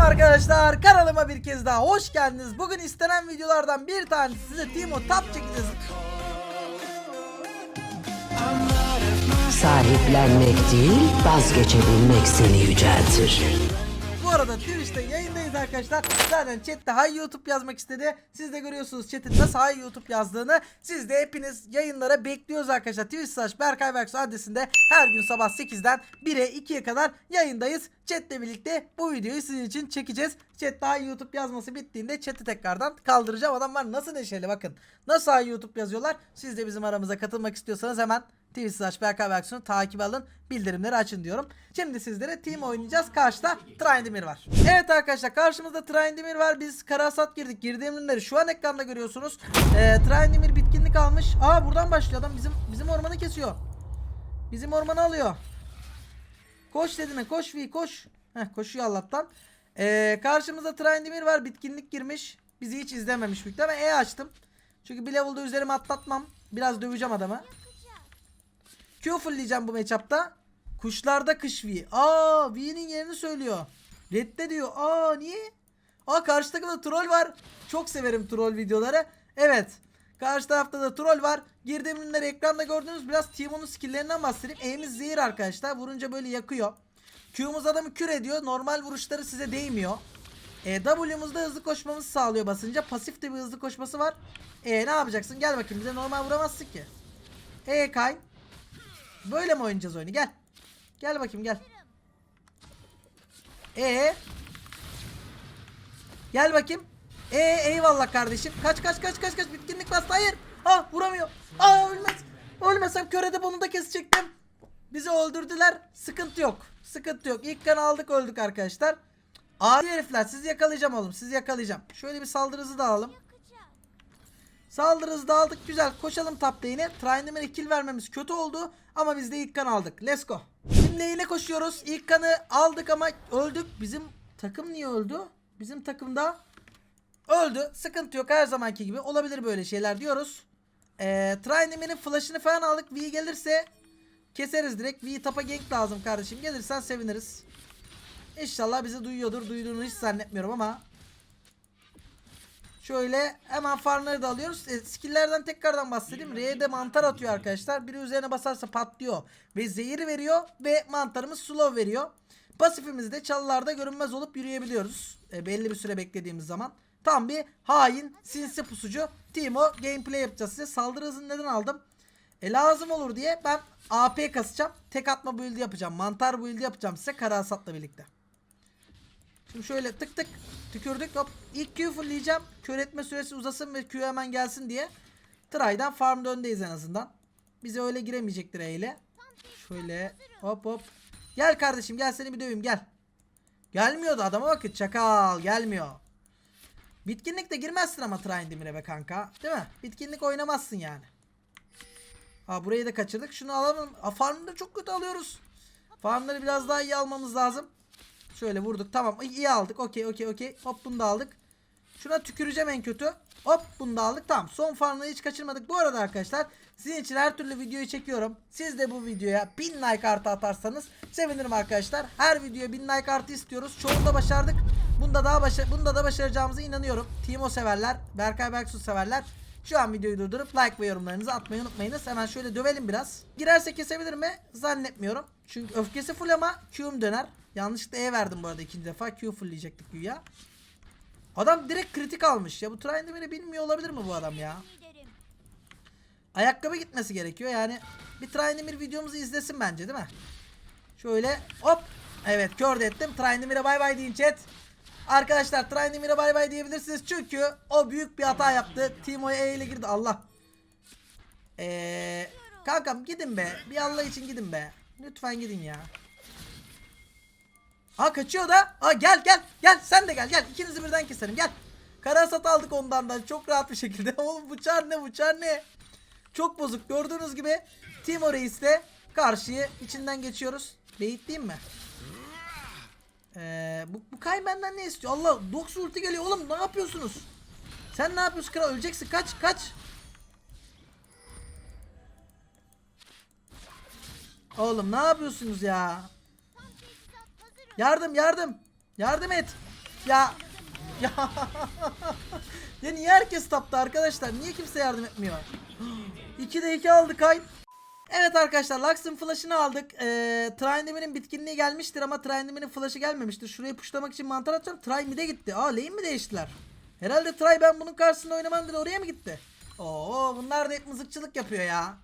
Selam arkadaşlar kanalıma bir kez daha hoş geldiniz. Bugün istenen videolardan bir tanesi size Timo Tap çekeceğiz. Sahiplenmek değil, vazgeçebilmek seni yüceltir. Arada Twitch'te yayındayız arkadaşlar. Zaten chatte hay YouTube yazmak istedi. Siz de görüyorsunuz chat'in nasıl hay YouTube yazdığını. Siz de hepiniz yayınlara bekliyoruz arkadaşlar. Twitch slash Berkay Berksu adresinde her gün sabah 8'den 1'e 2'ye kadar yayındayız. Chat'le birlikte bu videoyu sizin için çekeceğiz. Chat'te hay YouTube yazması bittiğinde chat'i tekrardan kaldıracağım. Adamlar nasıl neşeli bakın. Nasıl hay YouTube yazıyorlar. Siz de bizim aramıza katılmak istiyorsanız hemen Twitch Berkay Berksu'nu takip alın. Bildirimleri açın diyorum. Şimdi sizlere team oynayacağız. Karşıda Trindemir var. Evet arkadaşlar karşımızda Trindemir var. Biz Karasat girdik. Girdiğim ürünleri şu an ekranda görüyorsunuz. Ee, Trindemir bitkinlik almış. Aa buradan başlıyor adam. Bizim bizim ormanı kesiyor. Bizim ormanı alıyor. Koş dedine koş V koş. Heh, koşuyor Allah'tan. Ee, karşımızda Trindemir var. Bitkinlik girmiş. Bizi hiç izlememiş büyük ama E açtım. Çünkü bir level'da üzerime atlatmam. Biraz döveceğim adamı. Q fullleyeceğim bu matchup'ta. Kuşlarda kış V. Aa V'nin yerini söylüyor. Redde diyor. Aa niye? Aa karşı takımda troll var. Çok severim troll videoları. Evet. Karşı tarafta da troll var. Girdiğim ürünleri ekranda gördüğünüz biraz Timon'un skill'lerinden bahsedeyim. E'miz zehir arkadaşlar. Vurunca böyle yakıyor. Q'muz adamı kür ediyor. Normal vuruşları size değmiyor. E, W'muzda hızlı koşmamızı sağlıyor basınca. Pasif de bir hızlı koşması var. E ne yapacaksın? Gel bakayım bize normal vuramazsın ki. E kay. Böyle mi oynayacağız oyunu? Gel. Gel bakayım gel. E Gel bakayım. E eyvallah kardeşim. Kaç kaç kaç kaç kaç bitkinlik bastı. Hayır. Ah vuramıyor. Aa ölmez. Ölmesem kör edip onu da kesecektim. Bizi öldürdüler. Sıkıntı yok. Sıkıntı yok. İlk kan aldık öldük arkadaşlar. Adi herifler sizi yakalayacağım oğlum. Sizi yakalayacağım. Şöyle bir saldırı hızı da alalım. Saldırı da aldık. Güzel. Koşalım top lane'e. Tryndamere kill vermemiz kötü oldu. Ama biz de ilk kan aldık. Let's go. Şimdi lane'e koşuyoruz. İlk kanı aldık ama öldük. Bizim takım niye öldü? Bizim takımda öldü. Sıkıntı yok her zamanki gibi. Olabilir böyle şeyler diyoruz. Ee, Tryndamere'in flash'ını falan aldık. V gelirse keseriz direkt. V tapa gank lazım kardeşim. Gelirsen seviniriz. İnşallah bizi duyuyordur. Duyduğunu hiç zannetmiyorum ama Şöyle hemen farmları da alıyoruz. E, skill'lerden tekrardan bahsedeyim. R'de mantar atıyor arkadaşlar. Biri üzerine basarsa patlıyor. Ve zehir veriyor. Ve mantarımız slow veriyor. Pasifimizde çalılarda görünmez olup yürüyebiliyoruz. E, belli bir süre beklediğimiz zaman. Tam bir hain, sinsi pusucu. Timo gameplay yapacağız size. Saldırı hızını neden aldım? E, lazım olur diye ben AP kasacağım. Tek atma build yapacağım. Mantar build yapacağım size Karasat'la birlikte. Şimdi şöyle tık tık tükürdük hop ilk Q fullleyeceğim. Kör süresi uzasın ve Q hemen gelsin diye. Try'dan farm öndeyiz en azından. Bize öyle giremeyecektir E. Şöyle hop hop. Gel kardeşim gel seni bir döveyim gel. Gelmiyordu adama bakın çakal gelmiyor. Bitkinlik de girmezsin ama Tryndamere'e be kanka. Değil mi? Bitkinlik oynamazsın yani. Ha burayı da kaçırdık. Şunu alalım. Farmı da çok kötü alıyoruz. Farmları biraz daha iyi almamız lazım. Şöyle vurduk. Tamam iyi aldık. Okey okey okey. Hop bunu da aldık. Şuna tüküreceğim en kötü. Hop bunu da aldık. Tamam son farmları hiç kaçırmadık. Bu arada arkadaşlar sizin için her türlü videoyu çekiyorum. Siz de bu videoya 1000 like artı atarsanız sevinirim arkadaşlar. Her videoya 1000 like artı istiyoruz. Çoğunda başardık. Bunda daha başa bunda da başaracağımıza inanıyorum. Timo severler, Berkay Berksu severler. Şu an videoyu durdurup like ve yorumlarınızı atmayı unutmayınız. Hemen şöyle dövelim biraz. Girerse kesebilir mi? Zannetmiyorum. Çünkü öfkesi full ama Q'um döner. Yanlışlıkla E verdim bu arada ikinci defa. Q fullleyecektik güya. Adam direkt kritik almış. Ya bu Tryndamere'i bilmiyor olabilir mi bu adam ya? Ayakkabı gitmesi gerekiyor. Yani bir Trindamere videomuzu izlesin bence değil mi? Şöyle hop. Evet kör de ettim. Tryndamere'e bay bay deyin chat. Arkadaşlar Tryndamere'e bay bay diyebilirsiniz. Çünkü o büyük bir hata yaptı. Timo'ya E ile girdi. Allah. Eee... Kankam gidin be. Bir Allah için gidin be. Lütfen gidin ya. Aa kaçıyor da. Aa gel gel gel sen de gel gel. İkinizi birden keserim gel. Karasat aldık ondan da çok rahat bir şekilde. Oğlum bu çar ne bu çar ne? Çok bozuk gördüğünüz gibi. Timo Reis de karşıyı içinden geçiyoruz. Beyitleyeyim mi? Ee, bu, bu Kay benden ne istiyor? Allah Dox ulti geliyor oğlum ne yapıyorsunuz? Sen ne yapıyorsun kral öleceksin kaç kaç. Oğlum ne yapıyorsunuz ya? Yardım yardım. Yardım et. Ya ya ya niye herkes taptı arkadaşlar? Niye kimse yardım etmiyor? 2'de 2 aldık ay. Evet arkadaşlar Lux'ın flash'ını aldık. Ee, Trindam'in bitkinliği gelmiştir ama Trindam'in flash'ı gelmemiştir. Şurayı puşlamak için mantar atacağım. Try mid'e gitti. Aa lane mi değiştiler? Herhalde Try ben bunun karşısında oynamam dedi oraya mı gitti? Oo bunlar da hep mızıkçılık yapıyor ya.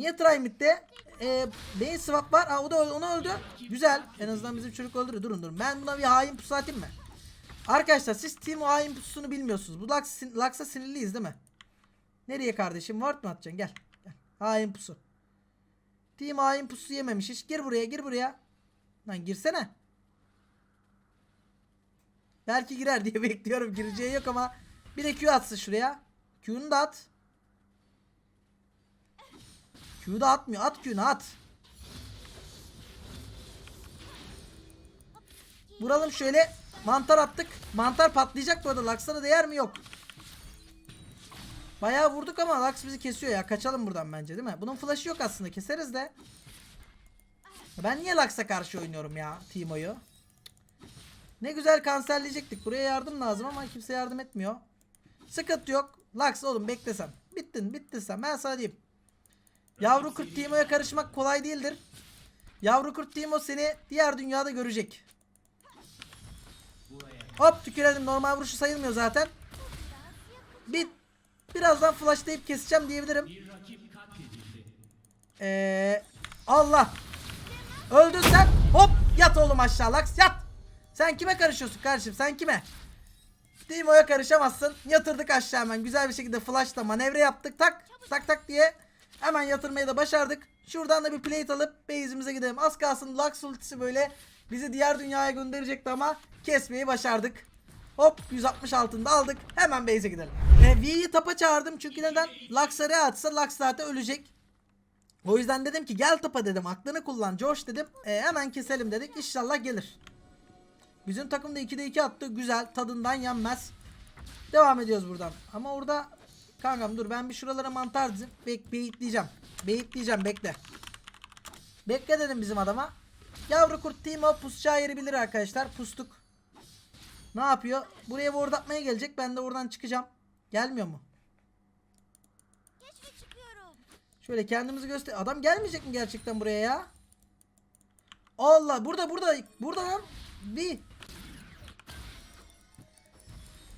Niye Try mid'de? Ee, beyin swap var. Aa, o da onu öldü. Güzel. En azından bizim çocuk öldürür. Durun durun. Ben buna bir hain pusu atayım mı? Arkadaşlar siz Team hain pusunu bilmiyorsunuz. Bu Lux, sin- Lux'a sinirliyiz değil mi? Nereye kardeşim? Ward mı atacaksın? Gel. Gel. Hain pusu. Team hain pusu yememiş hiç. Gir buraya gir buraya. Lan girsene. Belki girer diye bekliyorum. Gireceği yok ama. Bir de Q atsın şuraya. Q'nu da at. Q'yu da atmıyor. At Q'nu at. Vuralım şöyle. Mantar attık. Mantar patlayacak bu arada. Lux'a değer mi? Yok. Bayağı vurduk ama Lux bizi kesiyor ya. Kaçalım buradan bence değil mi? Bunun flash'ı yok aslında. Keseriz de. Ben niye Lux'a karşı oynuyorum ya Timo'yu? Ne güzel kanserleyecektik. Buraya yardım lazım ama kimse yardım etmiyor. Sıkıntı yok. Lux oğlum beklesem. Bittin bittin sen. Ben sana diyeyim. Yavru kurt Timo'ya karışmak kolay değildir. Yavru kurt Timo seni diğer dünyada görecek. Hop tükürelim. Normal vuruşu sayılmıyor zaten. Bit. Birazdan flashlayıp keseceğim diyebilirim. Ee, Allah. Öldün sen. Hop yat oğlum aşağı Laks yat. Sen kime karışıyorsun kardeşim sen kime? Timo'ya karışamazsın. Yatırdık aşağı hemen. Güzel bir şekilde flashla manevra yaptık. Tak tak tak diye. Hemen yatırmayı da başardık. Şuradan da bir plate alıp base'imize gidelim. Az kalsın Lux ultisi böyle bizi diğer dünyaya gönderecekti ama kesmeyi başardık. Hop 160 altında aldık. Hemen base'e gidelim. E, V'yi tapa çağırdım çünkü neden? Lux'a re atsa Lux zaten ölecek. O yüzden dedim ki gel tapa dedim. Aklını kullan Josh dedim. E, hemen keselim dedik. İnşallah gelir. Bizim takım da 2'de 2 attı. Güzel. Tadından yenmez. Devam ediyoruz buradan. Ama orada kankam dur ben bir şuralara mantar. Bek beyitleyeceğim. Beyitleyeceğim bekle. Bekle dedim bizim adama. Yavru kurt Timo pusacağı yeri bilir arkadaşlar. Pustuk. Ne yapıyor? Buraya ward atmaya gelecek. Ben de oradan çıkacağım. Gelmiyor mu? Şöyle kendimizi göster. Adam gelmeyecek mi gerçekten buraya ya? Allah burada burada burada lan. Bir.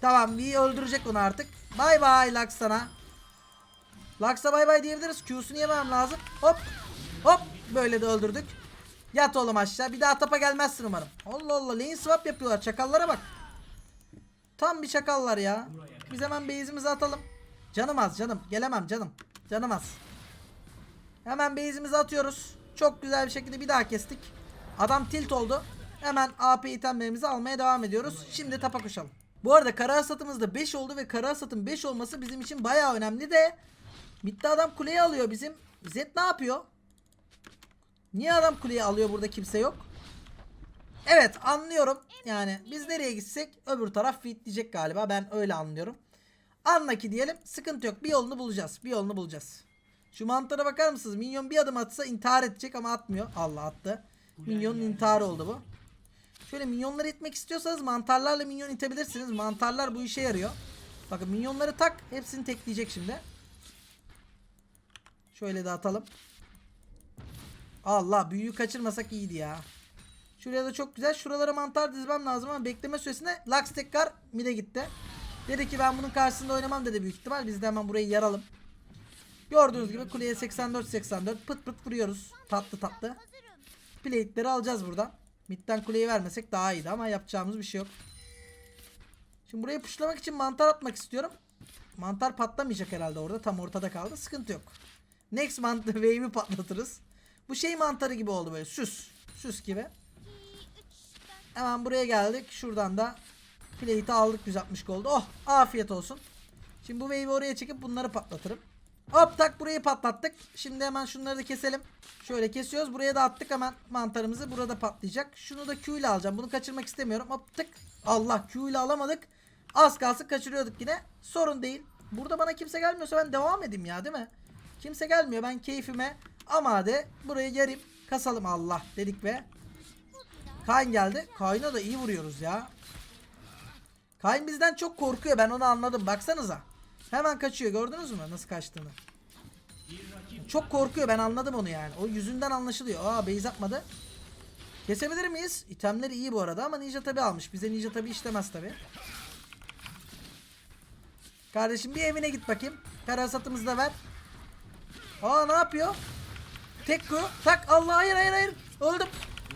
Tamam bir öldürecek onu artık. Bay bay Lux sana. Lux'a bay bay diyebiliriz. Q'sunu yemem lazım. Hop. Hop. Böyle de öldürdük. Yat oğlum aşağı. Bir daha tapa gelmezsin umarım. Allah Allah lane swap yapıyorlar. Çakallara bak. Tam bir çakallar ya. Biz hemen base'imizi atalım. Canım az canım. Gelemem canım. Canım az. Hemen base'imizi atıyoruz. Çok güzel bir şekilde bir daha kestik. Adam tilt oldu. Hemen AP itemlerimizi almaya devam ediyoruz. Şimdi tapa koşalım. Bu arada kara hasatımız da 5 oldu ve kara hasatın 5 olması bizim için bayağı önemli de Midde adam kuleyi alıyor bizim. Zed ne yapıyor? Niye adam kuleyi alıyor burada kimse yok? Evet anlıyorum. Yani biz nereye gitsek öbür taraf diyecek galiba. Ben öyle anlıyorum. Anla ki diyelim sıkıntı yok. Bir yolunu bulacağız. Bir yolunu bulacağız. Şu mantara bakar mısınız? Minyon bir adım atsa intihar edecek ama atmıyor. Allah attı. Minyonun intiharı oldu bu. Şöyle minyonları itmek istiyorsanız mantarlarla minyon itebilirsiniz. Mantarlar bu işe yarıyor. Bakın minyonları tak. Hepsini tekleyecek şimdi. Şöyle de atalım. Allah büyüyü kaçırmasak iyiydi ya. Şuraya da çok güzel. Şuralara mantar dizmem lazım ama bekleme süresinde Lux tekrar mid'e gitti. Dedi ki ben bunun karşısında oynamam dedi büyük ihtimal. Biz de hemen burayı yaralım. Gördüğünüz gibi kuleye 84-84 pıt pıt vuruyoruz. Tatlı tatlı. Plate'leri alacağız buradan. Mid'den kuleyi vermesek daha iyiydi ama yapacağımız bir şey yok. Şimdi burayı puşlamak için mantar atmak istiyorum. Mantar patlamayacak herhalde orada. Tam ortada kaldı. Sıkıntı yok. Next mantar wave'i patlatırız. Bu şey mantarı gibi oldu böyle. Süs. Süs gibi. 2, 3, 4. Hemen buraya geldik. Şuradan da plate'i aldık 160 oldu. Oh afiyet olsun. Şimdi bu wave'i oraya çekip bunları patlatırım. Hop tak burayı patlattık. Şimdi hemen şunları da keselim. Şöyle kesiyoruz. Buraya da attık hemen mantarımızı. Burada patlayacak. Şunu da Q ile alacağım. Bunu kaçırmak istemiyorum. Hop tık. Allah Q ile alamadık. Az kalsın kaçırıyorduk yine. Sorun değil. Burada bana kimse gelmiyorsa ben devam edeyim ya değil mi? Kimse gelmiyor. Ben keyfime amade burayı yarayım. Kasalım Allah dedik ve Kayn geldi. Kayn'a da iyi vuruyoruz ya. Kayn bizden çok korkuyor. Ben onu anladım. Baksanıza. Hemen kaçıyor. Gördünüz mü nasıl kaçtığını? Çok korkuyor. Ben anladım onu yani. O yüzünden anlaşılıyor. Aa base atmadı. Kesebilir miyiz? İtemleri iyi bu arada ama Ninja tabi almış. Bize Ninja tabi işlemez tabi. Kardeşim bir evine git bakayım. Karasatımızı da ver. Aa ne yapıyor? Tek Q. Tak Allah hayır hayır hayır. Öldüm.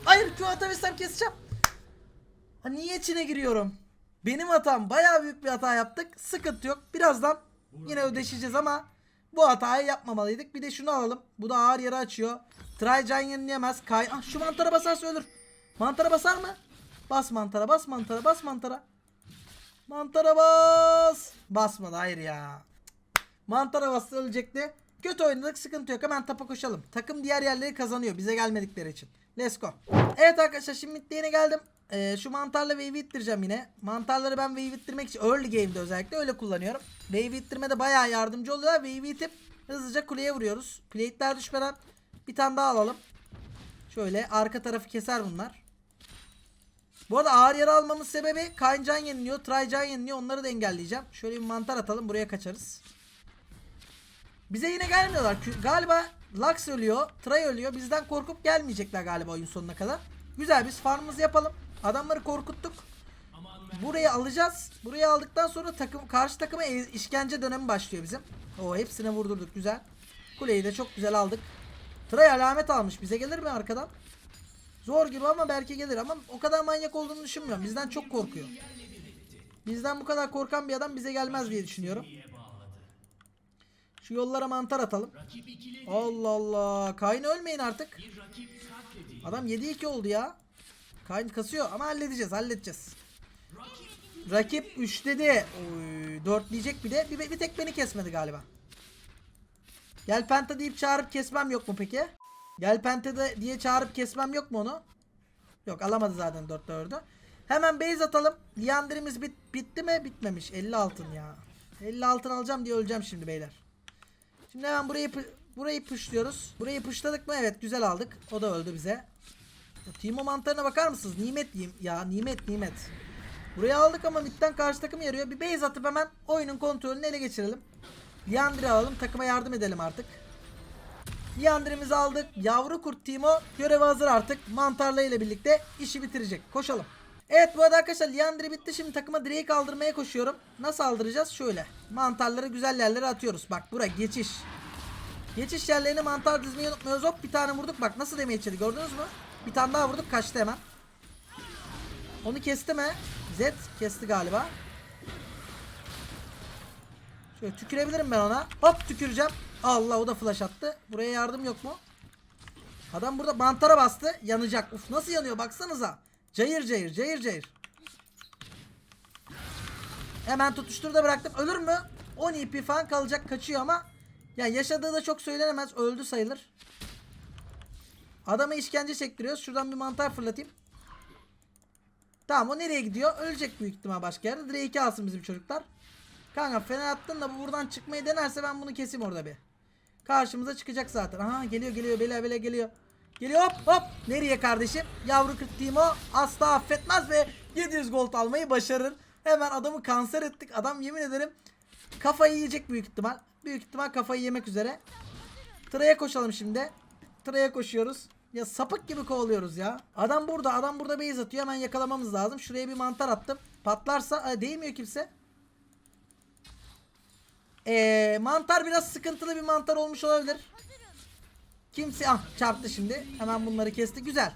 Hayır Q atabilsem keseceğim. Ha, niye içine giriyorum? Benim hatam. Bayağı büyük bir hata yaptık. Sıkıntı yok. Birazdan yine ödeşeceğiz ama bu hatayı yapmamalıydık. Bir de şunu alalım. Bu da ağır yere açıyor. Trajan yenileyemez. Kay ah, şu mantara basarsa ölür. Mantara basar mı? Bas mantara bas mantara bas mantara. Mantara bas. Basmadı hayır ya. Mantara bastı ölecekti. Kötü oynadık sıkıntı yok hemen tapa koşalım. Takım diğer yerleri kazanıyor bize gelmedikleri için. Let's go. Evet arkadaşlar şimdi yine geldim. Ee, şu mantarla wave ittireceğim yine. Mantarları ben wave ittirmek için early game'de özellikle öyle kullanıyorum. Wave ittirmede bayağı yardımcı oluyor. Wave itip hızlıca kuleye vuruyoruz. Plate'ler düşmeden bir tane daha alalım. Şöyle arka tarafı keser bunlar. Bu arada ağır yara almamın sebebi Kayncan yeniliyor, Traycan yeniliyor. Onları da engelleyeceğim. Şöyle bir mantar atalım. Buraya kaçarız. Bize yine gelmiyorlar. Galiba Lux ölüyor, Tray ölüyor. Bizden korkup gelmeyecekler galiba oyun sonuna kadar. Güzel biz farmımızı yapalım. Adamları korkuttuk. Burayı alacağız. Burayı aldıktan sonra takım karşı takıma e- işkence dönemi başlıyor bizim. O hepsine vurdurduk güzel. Kuleyi de çok güzel aldık. Tray alamet almış. Bize gelir mi arkadan? Zor gibi ama belki gelir ama o kadar manyak olduğunu düşünmüyorum. Bizden çok korkuyor. Bizden bu kadar korkan bir adam bize gelmez diye düşünüyorum. Şu yollara mantar atalım. Allah Allah. Kayn ölmeyin artık. Adam 7-2 oldu ya. Kayn kasıyor ama halledeceğiz halledeceğiz. Rakip 3 dedi. Oy, 4 diyecek bir de. Bir, bir tek beni kesmedi galiba. Gel penta deyip çağırıp kesmem yok mu peki? Gel penta de diye çağırıp kesmem yok mu onu? Yok alamadı zaten 4 4'ü. Hemen base atalım. Liander'imiz bit, bitti mi? Bitmemiş. 50 altın ya. 50 altın alacağım diye öleceğim şimdi beyler. Şimdi hemen burayı burayı pushluyoruz. Burayı pushladık mı? Evet güzel aldık. O da öldü bize. Timo mantarına bakar mısınız? Nimet diyeyim. Ya nimet nimet. Burayı aldık ama midden karşı takım yarıyor. Bir base atıp hemen oyunun kontrolünü ele geçirelim. Liander'i alalım. Takıma yardım edelim artık. Liander'imizi aldık. Yavru kurt Timo görevi hazır artık. Mantarla ile birlikte işi bitirecek. Koşalım. Evet bu arada arkadaşlar Liandry bitti. Şimdi takıma Drake aldırmaya koşuyorum. Nasıl aldıracağız? Şöyle. Mantarları güzel yerlere atıyoruz. Bak bura geçiş. Geçiş yerlerine mantar dizmeyi unutmuyoruz. Hop bir tane vurduk. Bak nasıl demeye içeri gördünüz mü? Bir tane daha vurduk kaçtı hemen. Onu kesti mi? Zed kesti galiba. Şöyle tükürebilirim ben ona. Hop tüküreceğim. Allah o da flash attı. Buraya yardım yok mu? Adam burada mantara bastı. Yanacak. Uf nasıl yanıyor baksanıza. Cayır cayır cayır cayır. Hemen tutuştur da bıraktım. Ölür mü? 10 EP falan kalacak kaçıyor ama ya yaşadığı da çok söylenemez. Öldü sayılır. Adamı işkence çektiriyoruz. Şuradan bir mantar fırlatayım. Tamam o nereye gidiyor? Ölecek büyük ihtimal başka yerde. Drake'i alsın bizim çocuklar. Kanka fena attın da bu buradan çıkmayı denerse ben bunu keseyim orada bir. Karşımıza çıkacak zaten. Aha geliyor geliyor bele bele geliyor. Geliyor hop hop. Nereye kardeşim? Yavru kırk Timo asla affetmez ve 700 gold almayı başarır. Hemen adamı kanser ettik. Adam yemin ederim kafayı yiyecek büyük ihtimal. Büyük ihtimal kafayı yemek üzere. Traya koşalım şimdi. Traya koşuyoruz. Ya sapık gibi kovalıyoruz ya. Adam burada. Adam burada base atıyor. Hemen yakalamamız lazım. Şuraya bir mantar attım. Patlarsa Aa, değmiyor kimse. Ee, mantar biraz sıkıntılı bir mantar olmuş olabilir. Kimse ah çarptı şimdi. Hemen bunları kesti. Güzel.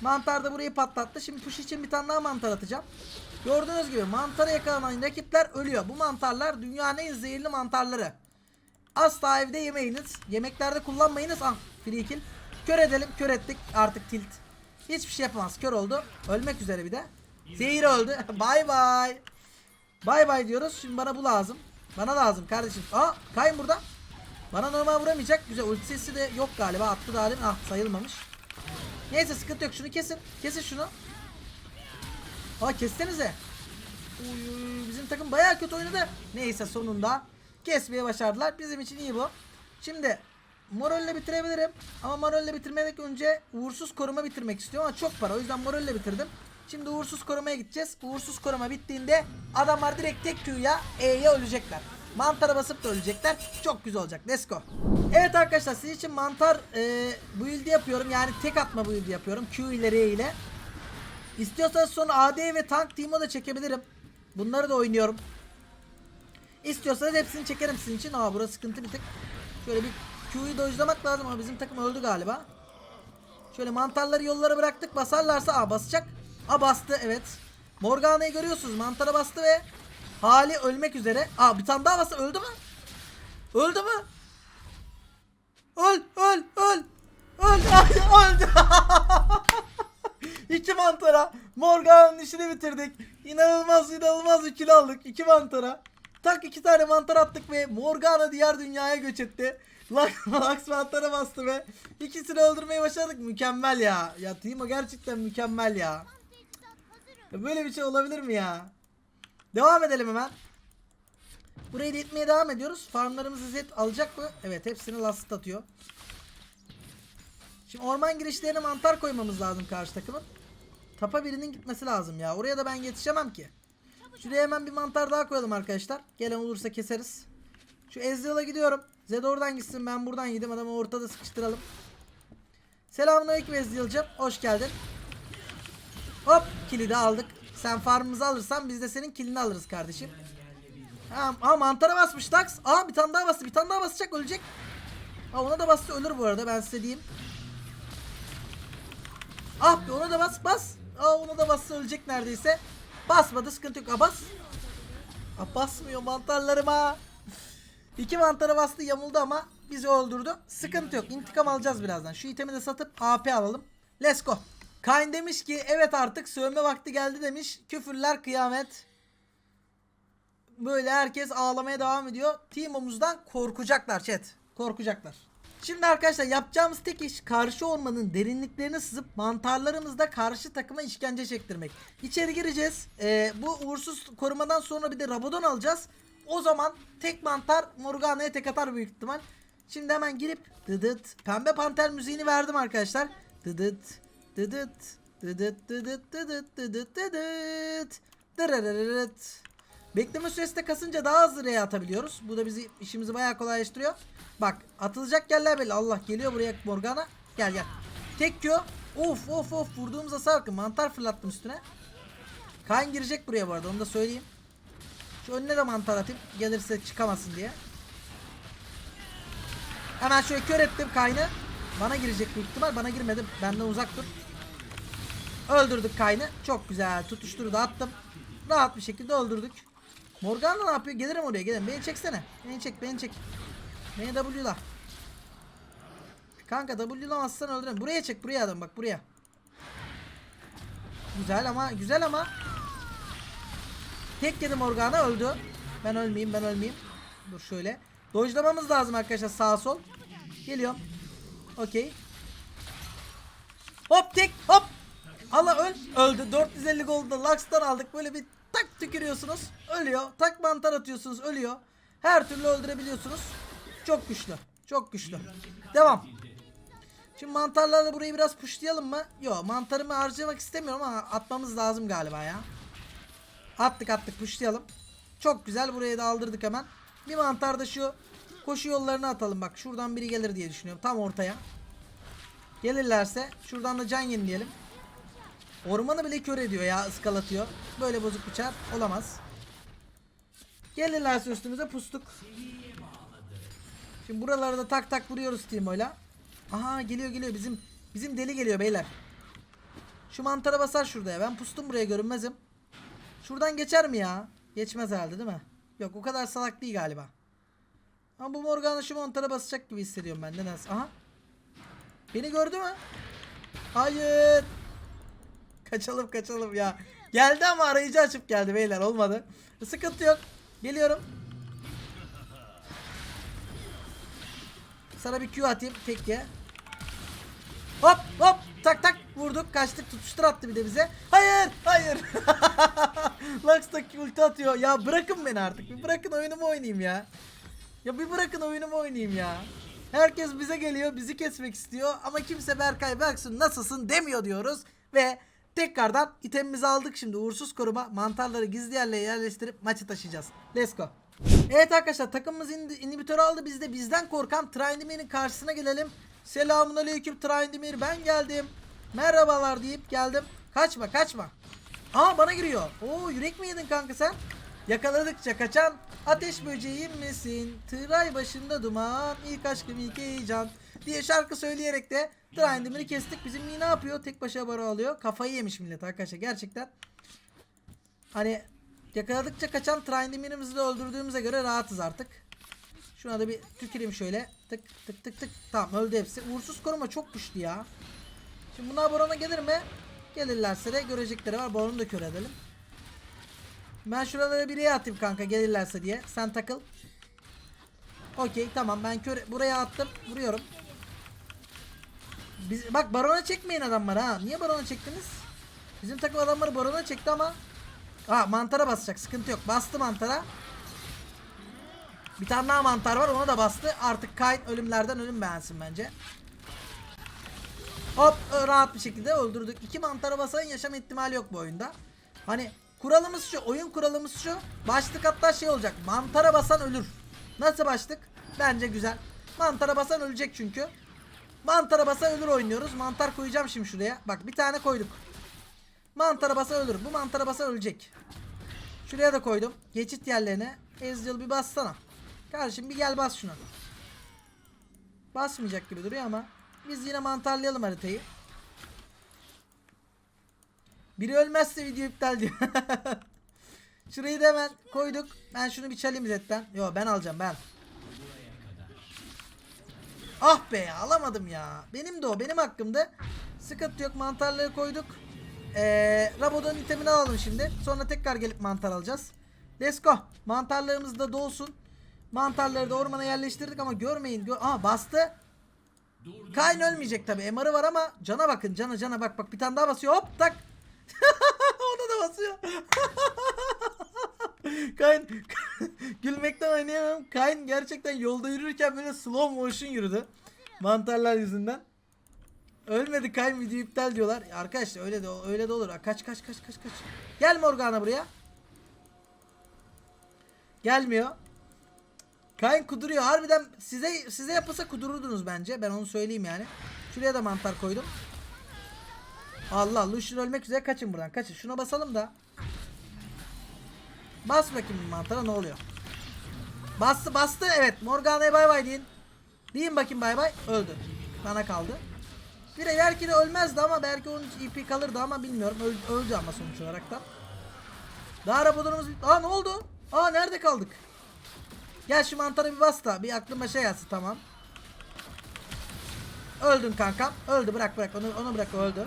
Mantar da burayı patlattı. Şimdi push için bir tane daha mantar atacağım. Gördüğünüz gibi mantara yakalanan rakipler ölüyor. Bu mantarlar dünyanın en zehirli mantarları. Asla evde yemeyiniz. Yemeklerde kullanmayınız. Ah free kill. Kör edelim. Kör ettik. Artık tilt. Hiçbir şey yapamaz. Kör oldu. Ölmek üzere bir de. Zehir öldü. bay bay. Bay bay diyoruz. Şimdi bana bu lazım. Bana lazım kardeşim. Aa kayın burada. Bana normal vuramayacak. Güzel ultisi de yok galiba. Attı daha demin. Ah sayılmamış. Neyse sıkıntı yok. Şunu kesin. Kesin şunu. Aa kessenize. Uy, uy, bizim takım bayağı kötü oynadı. Neyse sonunda kesmeye başardılar. Bizim için iyi bu. Şimdi Moral'le bitirebilirim. Ama Moral'le bitirmeden önce uğursuz koruma bitirmek istiyorum ama çok para. O yüzden Moral'le bitirdim. Şimdi uğursuz korumaya gideceğiz. Uğursuz koruma bittiğinde adamlar direkt tek Q'ya E'ye ölecekler. Mantara basıp da ölecekler. Çok güzel olacak. Let's go. Evet arkadaşlar sizin için mantar e, build'i yapıyorum. Yani tek atma build'i yapıyorum. Q ile R ile. İstiyorsanız sonra AD ve tank team'o da çekebilirim. Bunları da oynuyorum. İstiyorsanız hepsini çekerim sizin için. Aa burası sıkıntı bir tık. Şöyle bir Q'yu dojlamak lazım ama bizim takım öldü galiba. Şöyle mantarları yollara bıraktık. Basarlarsa aa basacak. Aa bastı evet. Morgana'yı görüyorsunuz. Mantara bastı ve hali ölmek üzere. Aa bir tane daha bastı. Öldü mü? Öldü mü? Öl öl öl. Öl. Öldü. İki mantara. Morgan'ın işini bitirdik. İnanılmaz inanılmaz ikili aldık. İki mantara. Tak iki tane mantar attık ve Morgana diğer dünyaya göç etti. Mantara bastı ve ikisini öldürmeyi başardık. Mükemmel ya. Ya Timo gerçekten mükemmel ya. Ya Böyle bir şey olabilir mi ya? Devam edelim hemen. Burayı da itmeye devam ediyoruz. Farmlarımızı Zed alacak mı? Evet hepsini last atıyor. Şimdi orman girişlerine mantar koymamız lazım karşı takımın. Tapa birinin gitmesi lazım ya. Oraya da ben yetişemem ki. Şuraya hemen bir mantar daha koyalım arkadaşlar. Gelen olursa keseriz. Şu Ezreal'a gidiyorum. Zed oradan gitsin ben buradan gideyim. Adamı ortada sıkıştıralım. Selamünaleyküm Ezreal'cım. Hoş geldin. Hop kilidi aldık. Sen farmımızı alırsan biz de senin kilini alırız kardeşim. Ha, aa mantara basmış Dax. Aa bir tane daha bastı. Bir tane daha basacak ölecek. Aa ona da bastı ölür bu arada ben size diyeyim. Ah be ona da bas bas. Aa ona da bassa ölecek neredeyse. Basmadı sıkıntı yok. Aa bas. Aa basmıyor mantarlarıma. İki mantara bastı yamuldu ama bizi öldürdü. Sıkıntı yok. İntikam alacağız birazdan. Şu itemi de satıp AP alalım. Let's go. Kain demiş ki evet artık sövme vakti geldi demiş. Küfürler kıyamet. Böyle herkes ağlamaya devam ediyor. Team'umuzdan korkacaklar chat. Korkacaklar. Şimdi arkadaşlar yapacağımız tek iş karşı ormanın derinliklerine sızıp mantarlarımızda karşı takıma işkence çektirmek. İçeri gireceğiz. Ee, bu uğursuz korumadan sonra bir de Rabadon alacağız. O zaman tek mantar Morgana'ya tek atar büyük ihtimal. Şimdi hemen girip dıdıt pembe panter müziğini verdim arkadaşlar. Dıdıt dıdıt dıdıt dıdıt dıdıt dıdıt dıdıt dırırırırıt. Bekleme süresi de kasınca daha hızlı R'ye atabiliyoruz. Bu da bizi işimizi bayağı kolaylaştırıyor. Bak atılacak yerler belli. Allah geliyor buraya Morgana. Gel gel. Tek Q. Of of of vurduğumuz hasar bakın. Mantar fırlattım üstüne. Kayn girecek buraya bu arada onu da söyleyeyim. Önüne de mantar atayım. Gelirse çıkamasın diye. Hemen şöyle kör ettim Kayn'ı. Bana girecek büyük ihtimal. Bana girmedim. Benden uzak dur. Öldürdük Kayn'ı. Çok güzel. Tutuşturu da attım. Rahat bir şekilde öldürdük. Morgana ne yapıyor? Gelirim oraya gelirim. Beni çeksene. Beni çek beni çek. Beni W'la. Kanka W'lamazsan öldürürüm. Buraya çek buraya adam bak buraya. Güzel ama güzel ama. Tek yedi Morgana öldü. Ben ölmeyeyim ben ölmeyeyim. Dur şöyle. Dojlamamız lazım arkadaşlar sağ sol. Geliyorum. Okey. Hop tek hop. Allah öl. Öldü. 450 golda Lux'tan aldık. Böyle bir tak tükürüyorsunuz. Ölüyor. Tak mantar atıyorsunuz. Ölüyor. Her türlü öldürebiliyorsunuz. Çok güçlü. Çok güçlü. Devam. Şimdi mantarlarla burayı biraz pushlayalım mı? Yok mantarımı harcamak istemiyorum ama atmamız lazım galiba ya. Attık attık pushlayalım. Çok güzel buraya da aldırdık hemen. Bir mantar da şu koşu yollarına atalım bak. Şuradan biri gelir diye düşünüyorum. Tam ortaya. Gelirlerse şuradan da can yenileyelim. Ormanı bile kör ediyor ya ıskalatıyor. Böyle bozuk bıçak olamaz. Gelirlerse üstümüze pustuk. Şimdi buralarda tak tak vuruyoruz Timo'yla. Aha geliyor geliyor bizim bizim deli geliyor beyler. Şu mantara basar şurada ya. Ben pustum buraya görünmezim. Şuradan geçer mi ya? Geçmez herhalde değil mi? Yok o kadar salak değil galiba. Ama bu Morgana şu mantara basacak gibi hissediyorum ben. Nedense. Aha. Beni gördü mü? Hayır. Kaçalım kaçalım ya. Geldi ama arayıcı açıp geldi beyler olmadı. Sıkıntı yok. Geliyorum. Sana bir Q atayım tekke. Hop hop tak tak vurduk kaçtık tutuştur attı bir de bize. Hayır hayır. Lux da ulti atıyor. Ya bırakın beni artık. Bir bırakın oyunumu oynayayım ya. Ya bir bırakın oyunumu oynayayım ya. Herkes bize geliyor, bizi kesmek istiyor ama kimse Berkay Berksun nasılsın demiyor diyoruz ve tekrardan itemimizi aldık şimdi uğursuz koruma mantarları gizli yerlere yerleştirip maçı taşıyacağız. Let's go. Evet arkadaşlar takımımız inhibitörü aldı biz de bizden korkan Trindimir'in karşısına gelelim. Selamun aleyküm Trindimir ben geldim. Merhabalar deyip geldim. Kaçma kaçma. Aa bana giriyor. Oo yürek mi yedin kanka sen? Yakaladıkça kaçan ateş böceğim misin? Tıray başında duman, ilk aşkım ilk heyecan diye şarkı söyleyerek de Trindimir'i kestik. Bizim iyi ne yapıyor? Tek başına baro alıyor. Kafayı yemiş millet arkadaşlar gerçekten. Hani yakaladıkça kaçan Trindimir'imizi de öldürdüğümüze göre rahatız artık. Şuna da bir tüküreyim şöyle. Tık tık tık tık. Tamam öldü hepsi. Uğursuz koruma çok güçlü ya. Şimdi bunlar Baron'a gelir mi? Gelirlerse de görecekleri var. Baron'u da kör edelim. Ben şuralara bir yere atayım kanka gelirlerse diye. Sen takıl. Okey tamam ben kör buraya attım. Vuruyorum. Biz, bak Baron'a çekmeyin adamları ha. Niye Baron'a çektiniz? Bizim takım adamları Baron'a çekti ama. Ha mantara basacak sıkıntı yok. Bastı mantara. Bir tane daha mantar var ona da bastı. Artık Kayn ölümlerden ölüm beğensin bence. Hop rahat bir şekilde öldürdük. İki mantara basan yaşam ihtimali yok bu oyunda. Hani kuralımız şu oyun kuralımız şu. Başlık hatta şey olacak. Mantara basan ölür. Nasıl başlık? Bence güzel. Mantara basan ölecek çünkü. Mantara basan ölür oynuyoruz. Mantar koyacağım şimdi şuraya. Bak bir tane koyduk. Mantara basan ölür. Bu mantara basan ölecek. Şuraya da koydum. Geçit yerlerine. Ezreal bir bassana. Kardeşim bir gel bas şuna. Basmayacak gibi duruyor ama. Biz yine mantarlayalım haritayı. Biri ölmezse video iptal diyor. Şurayı da hemen koyduk. Ben şunu bir çalayım zetten. Yo ben alacağım ben. Ah be alamadım ya. Benim de o benim hakkımda. Sıkıntı yok mantarları koyduk. Ee, Rabodon itemini alalım şimdi. Sonra tekrar gelip mantar alacağız. Let's go. Mantarlarımız da dolsun. Mantarları da ormana yerleştirdik ama görmeyin. Gör Aa bastı. Kayn ölmeyecek tabi. MR'ı var ama cana bakın. Cana cana bak bak bir tane daha basıyor. Hop tak. Ona da basıyor. Kayn gülmekten oynayamam. Kayn gerçekten yolda yürürken böyle slow motion yürüdü. Mantarlar yüzünden. Ölmedi Kayn video iptal diyorlar. Arkadaşlar öyle de öyle de olur. Kaç kaç kaç kaç kaç. Gel Morgana buraya. Gelmiyor. Kayn kuduruyor. Harbiden size size yapılsa kudururdunuz bence. Ben onu söyleyeyim yani. Şuraya da mantar koydum. Allah Lucian ölmek üzere kaçın buradan. Kaçın. Şuna basalım da. Bas bakayım mantara ne oluyor? Bastı bastı evet. Morgana'ya bay bay deyin. Deyin bakayım bay bay. Öldü. Bana kaldı. Bir de belki de ölmezdi ama belki onun ipi kalırdı ama bilmiyorum. Öl- öldü ama sonuç olarak da. Daha raporlarımız... Aa ne oldu? Aa nerede kaldık? Gel şu mantara bir bas da bir aklıma şey gelsin tamam. Öldün kankam. Öldü bırak bırak onu onu bırak öldü.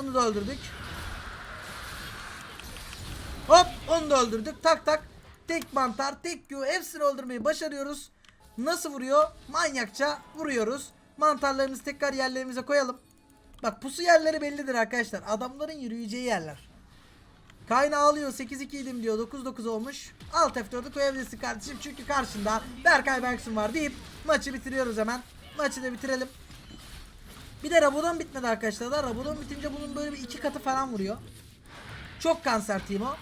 Onu da öldürdük. Hop onu da öldürdük. Tak tak. Tek mantar, tek Q hepsini öldürmeyi başarıyoruz. Nasıl vuruyor? Manyakça vuruyoruz. Mantarlarımızı tekrar yerlerimize koyalım. Bak pusu yerleri bellidir arkadaşlar. Adamların yürüyeceği yerler. Kayna ağlıyor 8-2 idim diyor 9-9 olmuş. Alt F4'ü koyabilirsin kardeşim çünkü karşında Berkay Berksun var deyip maçı bitiriyoruz hemen. Maçı da bitirelim. Bir de Rabodon bitmedi arkadaşlar da. Rabodon bitince bunun böyle bir iki katı falan vuruyor. Çok kanser team o.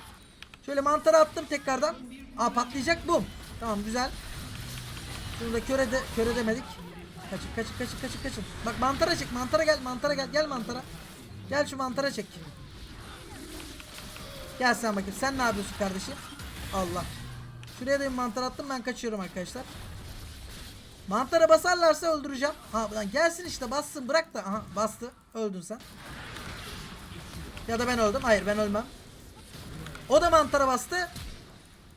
Şöyle mantara attım tekrardan. Aa patlayacak bum. Tamam güzel. Şurada köre de köre demedik. Kaçın kaçın kaçın kaçın kaçın. Bak mantara çek mantara gel mantara gel gel mantara. Gel şu mantara çek. Gel sen bakayım. Sen ne yapıyorsun kardeşim? Allah. Şuraya da bir mantar attım. Ben kaçıyorum arkadaşlar. Mantara basarlarsa öldüreceğim. Ha lan gelsin işte bassın bırak da. Aha bastı. Öldün sen. Ya da ben öldüm. Hayır ben ölmem. O da mantara bastı.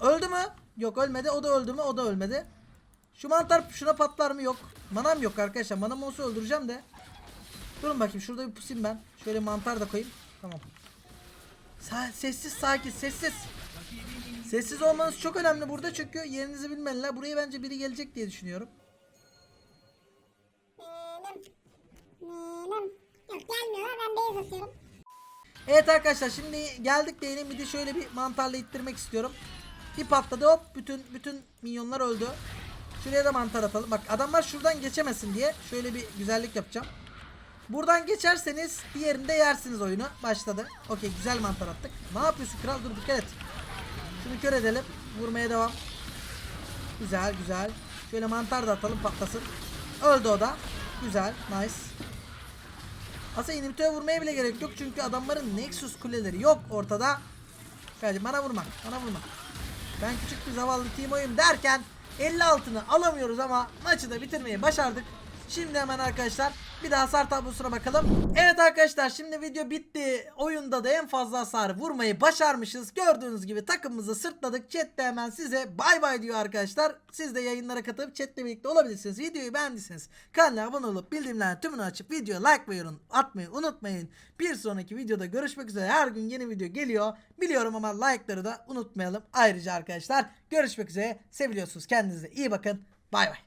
Öldü mü? Yok ölmedi. O da öldü mü? O da ölmedi. Şu mantar şuna patlar mı? Yok. Manam yok arkadaşlar. Manam olsa öldüreceğim de. Durun bakayım. Şurada bir pusayım ben. Şöyle mantar da koyayım. Tamam. Sessiz sakin sessiz. Sessiz olmanız çok önemli burada çünkü yerinizi bilmeliler. Buraya bence biri gelecek diye düşünüyorum. Yok gelmiyorlar ben beyaz atıyorum. Evet arkadaşlar şimdi geldik diyelim bir de şöyle bir mantarla ittirmek istiyorum. Bir patladı hop bütün bütün minyonlar öldü. Şuraya da mantar atalım. Bak adamlar şuradan geçemesin diye şöyle bir güzellik yapacağım. Buradan geçerseniz diğerinde yersiniz oyunu. Başladı. Okey güzel mantar attık. Ne yapıyorsun kral? Dur dikkat et. Şunu kör edelim. Vurmaya devam. Güzel güzel. Şöyle mantar da atalım patlasın. Öldü o da. Güzel. Nice. Aslında inhibitör'e vurmaya bile gerek yok. Çünkü adamların Nexus kuleleri yok ortada. Kardeşim bana vurma. Bana vurma. Ben küçük bir zavallı Timo'yum derken 50 altını alamıyoruz ama maçı da bitirmeyi başardık. Şimdi hemen arkadaşlar bir daha hasar tablosuna bakalım. Evet arkadaşlar şimdi video bitti. Oyunda da en fazla hasar vurmayı başarmışız. Gördüğünüz gibi takımımızı sırtladık. Chat de hemen size bay bay diyor arkadaşlar. Siz de yayınlara katılıp chatle birlikte olabilirsiniz. Videoyu beğendiyseniz kanala abone olup bildirimlerin tümünü açıp videoya like ve yorum atmayı unutmayın. Bir sonraki videoda görüşmek üzere. Her gün yeni video geliyor. Biliyorum ama like'ları da unutmayalım. Ayrıca arkadaşlar görüşmek üzere. Seviliyorsunuz. Kendinize iyi bakın. Bay bay.